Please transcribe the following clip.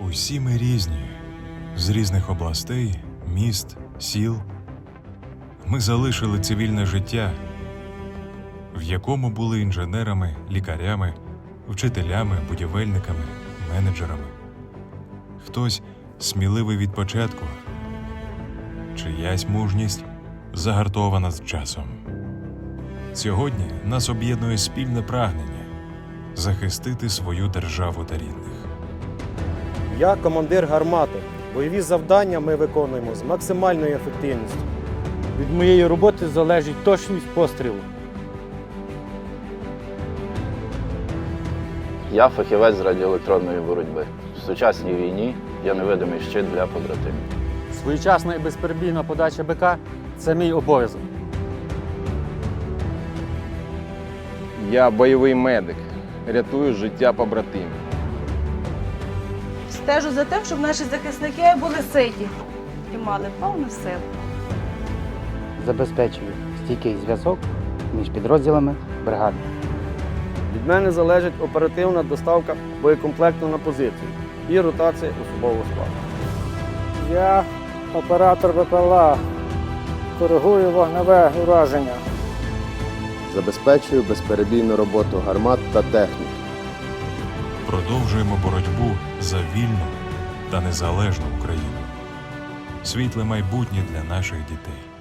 Усі ми різні, з різних областей, міст, сіл. Ми залишили цивільне життя, в якому були інженерами, лікарями, вчителями, будівельниками, менеджерами. Хтось сміливий від початку, чиясь мужність загартована з часом. Сьогодні нас об'єднує спільне прагнення захистити свою державу та рідних. Я командир гармати. Бойові завдання ми виконуємо з максимальною ефективністю. Від моєї роботи залежить точність пострілу. Я фахівець з радіоелектронної боротьби. В сучасній війні я невидимий щит для побратимів. Своєчасна і безперебійна подача БК це мій обов'язок. Я бойовий медик, рятую життя побратимів. Стежу за тим, щоб наші захисники були ситі і мали повну силу. забезпечую стійкий зв'язок між підрозділами бригади. Від мене залежить оперативна доставка боєкомплекту на позицію і ротація особового складу. Я оператор БПЛА. Коригую вогневе ураження. Забезпечую безперебійну роботу гармат та техніки. Продовжуємо боротьбу за вільну та незалежну Україну. Світле майбутнє для наших дітей.